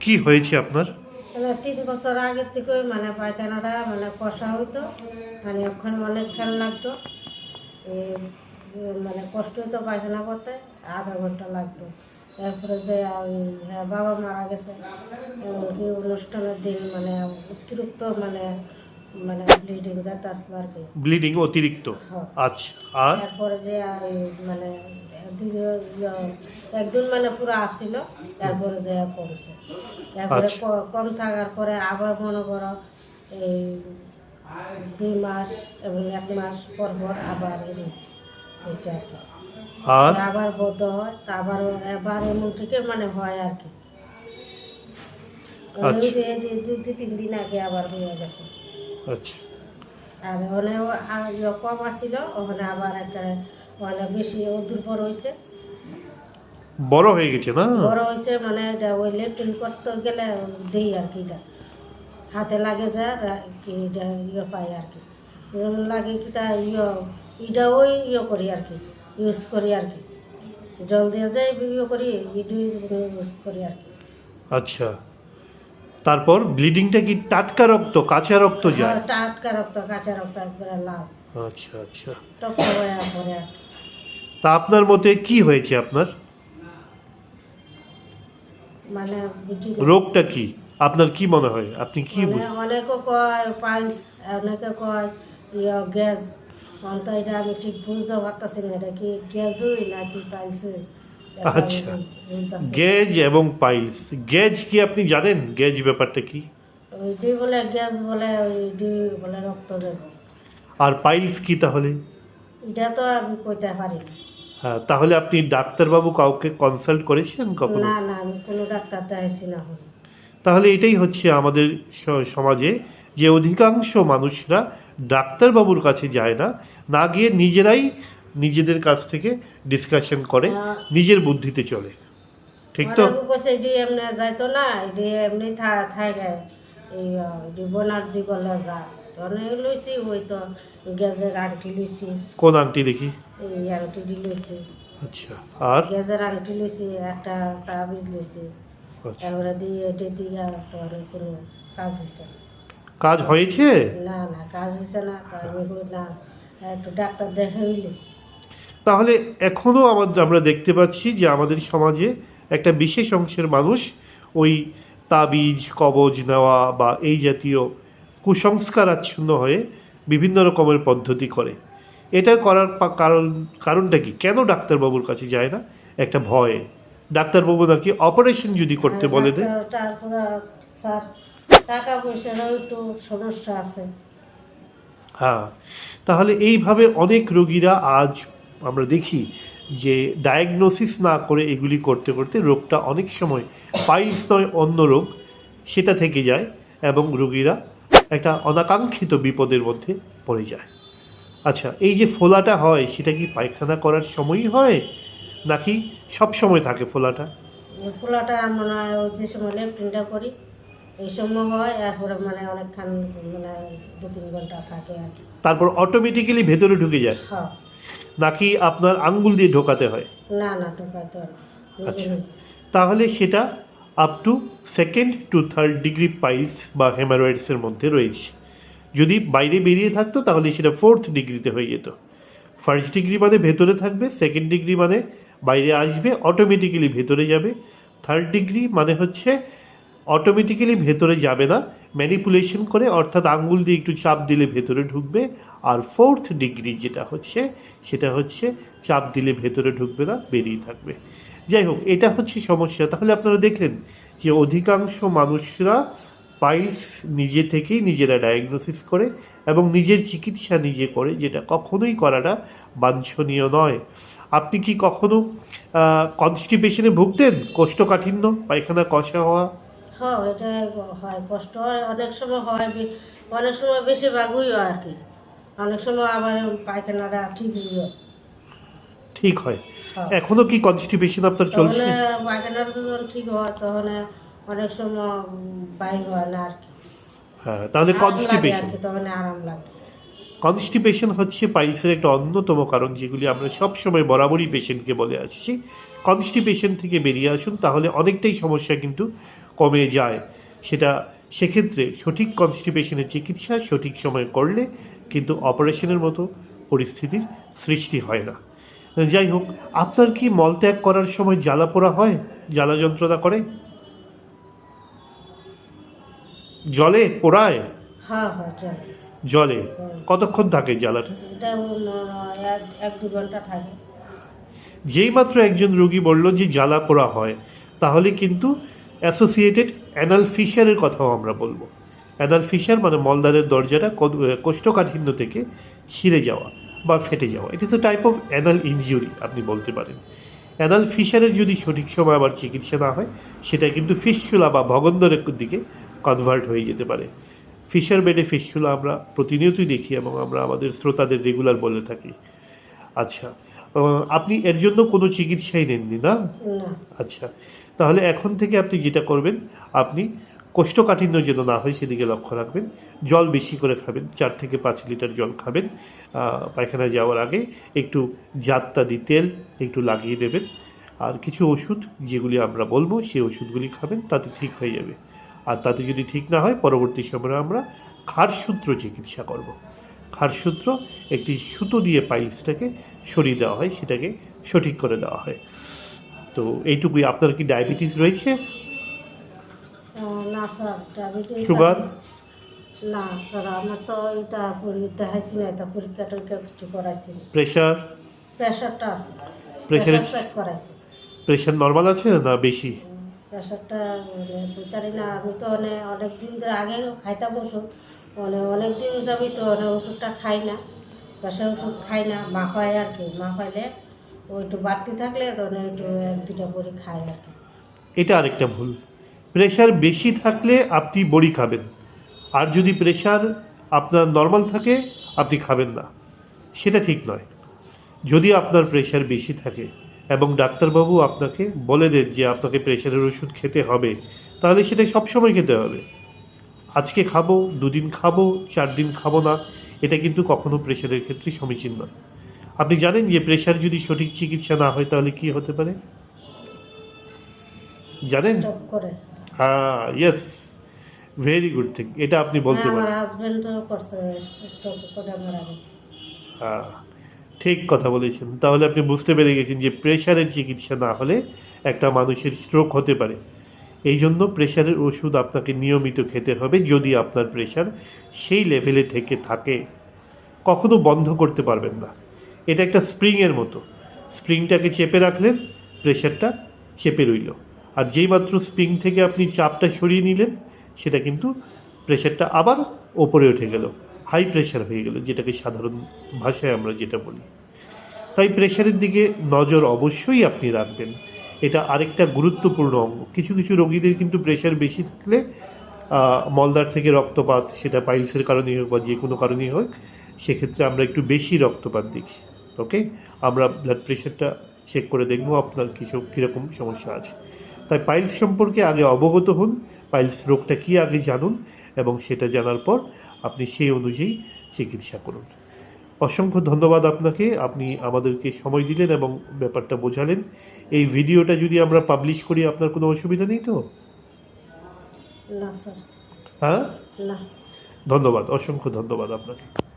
কি হয়েছে আপনার? তিন বছর আগের থেকে মানে পায়খানাটা মানে কষা হইতো মানে ওখানে অনেক খেয়াল লাগতো। মানে কষ্ট হইতো পায়খানা করতে আধা ঘণ্টা লাগতো। তারপরে যে হ্যাঁ, বাবা মারা গেছে এমনকি অনুষ্ঠানের দিন মানে অতিরিক্ত মানে মানে ব্লিডিং যাতে আসলো আর কি। ব্লিডিং অতিরিক্ত? হ্যাঁ। আচ্ছা আর? তারপরে যে আর মানে একদিন ইয়ে- মানে পুরো আসছিল তারপরে যে কমছে। তারপরে আচ্ছা। কম থাকার পরে আবার মনে করো এই দুই মাস এবং এক মাস পর পর আবার হয়েছে আর কি। আর? আবার বদ্ধ হয় আবার এবার এমন থেকে মানে হয় আর কি। আচ্ছা। দুই তিন দিন আগে আবার হয়ে গেছে। আচ্ছা। আর ওখানে কম আসছিল ওখানে আবার একটা বেশি দুর্বল হয়েছে। বড় হয়ে গেছে না? বড় হয়েছে মানে এটা ওই লেফটিন করতে গেলে দিই আর কি এটা। হাতে লাগে যা কি এটা ইয়ে পাই আর কি। লাগে কি তা ইয়ে এটা ওই ইয়ে করি আর কি ইউজ করি আর কি। জল দিয়ে যাই ইয়ে করি ইডু ইউজ করি আর কি। আচ্ছা। তারপর ব্লিডিংটা কি টাটকা রক্ত কাঁচা রক্ত যায়? আর টাটকা রক্ত কাঁচা রক্ত একবারে লাভ আচ্ছা আচ্ছা। টক হয়ে পরে আর তা আপনার মতে কি হয়েছে আপনার? মানে বুঝি না। রোগটা কি? আপনার কি মনে হয়? আপনি কি মানে বুঝ- অনেকে কয় অনেকে কয় ইয়ে গ্যাস। অন্ত এটা আমি ঠিক বুঝতে পারতেছি না এটা কি গ্যাসই নাকি পাইলসই আচ্ছা। গেজ এবং পাইলস গেজ কি আপনি জানেন? গেজ ব্যাপারটা কি? ওই দুই বলে গ্যাস বলে ওই দুই বলে রক্ত দেব। আর পাইলস কি তাহলে? এটা তো আমি কইতে পারি না। হ্যাঁ তাহলে আপনি ডাক্তারবাবু কাউকে কনসাল্ট করেছেন কখনো? না না আমি কোনো ডাক্তার দেখাইছি না তাহলে এটাই হচ্ছে আমাদের স- সমাজে যে অধিকাংশ মানুষরা ডাক্তারবাবুর কাছে যায় না না গিয়ে নিজেরাই নিজেদের কাছ থেকে ডিসকাশন করে হ্যাঁ। নিজের বুদ্ধিতে চলে। ঠিক তো? অনেকে কইছে এটি এমনি যাইতো না এটি এমনি থা- থাকে এই এটি বনার্জি গলে যা তো অনেক লইছি ওই তো গ্যাসের আংটি লইছি। কোন আংটি দেখি? এই লইছি। আচ্ছা আর? গ্যাসের আংটি লইছি একটা তাবিজ লইছি। আচ্ছা। তারপরে দিয়ে এটি দিয়ে তোর কোনো কাজ হয়েছে কাজ হয়েছে? না না কাজ হয়েছে না আমি না একটু ডাক্তার দেখে হইলে তাহলে এখনও আমাদের আমরা দেখতে পাচ্ছি যে আমাদের সমাজে একটা বিশেষ অংশের মানুষ ওই তাবিজ কবজ নেওয়া বা এই জাতীয় কুসংস্কার আচ্ছন্ন হয়ে বিভিন্ন রকমের পদ্ধতি করে। এটা করার কারণ কারণটা কি? কেন ডাক্তারবাবুর কাছে যায় না? একটা ভয়ে। ডাক্তারবাবু নাকি অপারেশন যদি করতে বলে দেয়। স্যার টাকা পয়সারও একটু সমস্যা আছে। হ্যাঁ তাহলে এইভাবে অনেক রোগীরা আজ আমরা দেখি যে ডায়াগনোসিস না করে এগুলি করতে করতে রোগটা অনেক সময় পাইলস নয় অন্য রোগ সেটা থেকে যায় এবং রোগীরা একটা অনাকাঙ্ক্ষিত বিপদের মধ্যে পড়ে যায়। আচ্ছা এই যে ফোলাটা হয় সেটা কি পায়খানা করার সময়ই হয় নাকি সব সময় থাকে ফোলাটা? ফোলাটা মনে যে সময় লেফটিনটা করি এই সময় হয় এরপরে মানে অনেকক্ষণ মানে দু তিন ঘণ্টা থাকে আর তারপর অটোমেটিক্যালি ভেতরে ঢুকে যায়? হ্যাঁ। নাকি আপনার আঙ্গুল দিয়ে ঢোকাতে হয়? না না টোকাইতে হয় আচ্ছা। তাহলে সেটা up to second to third degree piles বা হেমারয়েডসের মধ্যে রয়েছে। যদি বাইরে বেরিয়ে থাকতো, তাহলে সেটা ফোর্থ ডিগ্রিতে হয়ে যেত। ফার্স্ট ডিগ্রি মানে ভেতরে থাকবে সেকেন্ড ডিগ্রি মানে বাইরে আসবে অটোমেটিক্যালি ভেতরে যাবে। থার্ড ডিগ্রি মানে হচ্ছে অটোমেটিক্যালি ভেতরে যাবে না ম্যানিপুলেশন করে, অর্থাৎ আঙ্গুল দিয়ে একটু চাপ দিলে ভেতরে ঢুকবে। আর ফোর্থ ডিগ্রি যেটা হচ্ছে, সেটা হচ্ছে চাপ দিলে ভেতরে ঢুকবে না, বেরিয়ে থাকবে। যাই হোক, এটা হচ্ছে সমস্যা। তাহলে আপনারা দেখলেন যে অধিকাংশ মানুষরা পাইলস নিজে থেকেই নিজেরা ডায়াগনোসিস করে এবং নিজের চিকিৎসা নিজে করে, যেটা কখনোই করাটা বাঞ্ছনীয় নয়। আপনি কি কখনো কনস্টিপেশনে ভুগতেন? কোষ্ঠকাঠিন্য, পায়খানা কষা হওয়া? হ্যাঁ এটা হয়, কষ্ট হয়। অনেক সময় হয় অনেক সময় বেশিরভাগই হয় আর কি। অনেক সময় আবার পায়খানাটা ঠিকই হয় ঠিক হয়। হ্যাঁ। এখনও কি কনস্টিপেশন আপনার চলছে? যখন ঠিক হয় তখন অনেক সময় বাইর হয় না আর কি। হ্যাঁ তাহলে কনস্টিপেশন তখন আরাম লাগে। কনস্টিপেশন হচ্ছে পাইলসের একটা অন্যতম কারণ যেগুলি আমরা সব সময় বরাবরই পেশেন্টকে বলে আসছি। কনস্টিপেশন থেকে বেরিয়ে আসুন তাহলে অনেকটাই সমস্যা কিন্তু কমে যায়। সেটা সেক্ষেত্রে সঠিক কনস্টিপেশনের চিকিৎসা সঠিক সময়ে করলে কিন্তু অপারেশনের মতো পরিস্থিতির সৃষ্টি হয় না। যাই হোক আপনার কি মলত্যাগ করার সময় জ্বালা পোড়া হয়? জ্বালা যন্ত্রণা করে? জলে পোড়ায়? হ্যাঁ হ্যাঁ জলে। কতক্ষণ থাকে জ্বালাটা? যেই মাত্র একজন রোগী বলল যে জ্বালা পোড়া হয় তাহলে কিন্তু অ্যাসোসিয়েটেড অ্যানাল ফিশারের কথাও আমরা বলব। অ্যানাল ফিশার মানে মলদারের দরজাটা কোষ্ঠকাঠিন্য থেকে ছিঁড়ে যাওয়া। বা ফেটে যাওয়া। It is a type of anal injury আপনি বলতে পারেন। অ্যানাল ফিশারের যদি সঠিক সময় আবার চিকিৎসা না হয় সেটা কিন্তু ফিসচুলা বা ভগন্দরের দিকে কনভার্ট হয়ে যেতে পারে। ফিশার বেডে ফিসচুলা আমরা প্রতিনিয়তই দেখি এবং আমরা আমাদের শ্রোতাদের রেগুলার বলে থাকি। আচ্ছা আপনি এর জন্য কোনো চিকিৎসাই নেননি না। আচ্ছা তাহলে এখন থেকে আপনি যেটা করবেন আপনি কোষ্ঠকাঠিন্য যেন না হয় সেদিকে লক্ষ্য রাখবেন। জল বেশি করে খাবেন, চার থেকে পাঁচ লিটার জল খাবেন। পায়খানা যাওয়ার আগে একটু জাত্তাদি তেল একটু লাগিয়ে দেবেন। আর কিছু ওষুধ যেগুলি আমরা বলব, সেই ওষুধগুলি খাবেন, তাতে ঠিক হয়ে যাবে। আর তাতে যদি ঠিক না হয়, পরবর্তী সময়ে আমরা খারসূত্র চিকিৎসা করব। খারসূত্র একটি সুতো দিয়ে পাইলসটাকে সরিয়ে দেওয়া হয়, সেটাকে সঠিক করে দেওয়া হয়। তো এইটুকুই। আপনার কি ডায়াবেটিস রয়েছে? না স্যার ডায়াবেটিস সুগার? না স্যার আমার তো এটা দেখাইছি না এটা পরীক্ষা টরীক্ষা কিছু করাইছি প্রেশার? প্রেশারটা আছে। প্রেশার চেক করাইছি। প্রেশার নর্মাল আছে না বেশি? প্রেশারটা মানে বুঝতে না আমি তো অনেক অনেক দিন ধরে আগে খাইতাম ওষুধ মানে অনেক দিন যাবি তো অনেক ওষুধটা খাই না প্রেশার ওষুধ খাই না মা খায় আর কি মা খাইলে ওই একটু বাড়তি থাকলে তখন একটু এক দুটা করে খাই আর কি। এটা আরেকটা ভুল। প্রেশার বেশি থাকলে আপনি বড়ি খাবেন। আর যদি প্রেশার আপনার নর্মাল থাকে, আপনি খাবেন না। সেটা ঠিক নয়। যদি আপনার প্রেশার বেশি থাকে এবং ডাক্তারবাবু আপনাকে বলে দেন যে আপনাকে প্রেশারের ওষুধ খেতে হবে, তাহলে সেটা সবসময় খেতে হবে। আজকে খাব, দুদিন খাব চার দিন খাব না, এটা কিন্তু কখনো প্রেশারের ক্ষেত্রে সমীচীন নয়। আপনি জানেন যে প্রেশার যদি সঠিক চিকিৎসা না হয়, তাহলে কি হতে পারে? জানেন? হ্যাঁ ইয়েস ভেরি গুড থিং এটা আপনি বলতে হ্যাঁ, পারেন। হ্যাঁ ঠিক কথা বলেছেন। তাহলে আপনি বুঝতে পেরে গেছেন যে প্রেশারের চিকিৎসা না হলে একটা মানুষের স্ট্রোক হতে পারে। এই জন্য প্রেশারের ওষুধ আপনাকে নিয়মিত খেতে হবে যদি আপনার প্রেশার সেই লেভেলে থেকে থাকে। কখনো বন্ধ করতে পারবেন না। এটা একটা স্প্রিংয়ের মতো। স্প্রিংটাকে চেপে রাখলেন প্রেশারটা চেপে রইল। আর যেই মাত্র স্প্রিং থেকে আপনি চাপটা সরিয়ে নিলেন, সেটা কিন্তু প্রেশারটা আবার ওপরে উঠে গেল। হাই প্রেশার হয়ে গেল, যেটাকে সাধারণ ভাষায় আমরা যেটা বলি। তাই প্রেশারের দিকে নজর অবশ্যই আপনি রাখবেন। এটা আরেকটা গুরুত্বপূর্ণ অঙ্গ। কিছু কিছু রোগীদের কিন্তু প্রেশার বেশি থাকলে মলদার থেকে রক্তপাত, সেটা পাইলসের কারণেই হোক বা যে কোনো কারণেই হোক, সেক্ষেত্রে আমরা একটু বেশি রক্তপাত দেখি। ওকে আমরা ব্লাড প্রেশারটা চেক করে দেখব আপনার কিছু কীরকম সমস্যা আছে। তাই পাইলস সম্পর্কে আগে অবগত হন পাইলস রোগটা কী আগে জানুন এবং সেটা জানার পর আপনি সেই অনুযায়ী চিকিৎসা করুন। অসংখ্য ধন্যবাদ আপনাকে আপনি আমাদেরকে সময় দিলেন এবং ব্যাপারটা বোঝালেন। এই ভিডিওটা যদি আমরা পাবলিশ করি আপনার কোনো অসুবিধা নেই তো? হ্যাঁ? ধন্যবাদ অসংখ্য ধন্যবাদ আপনাকে।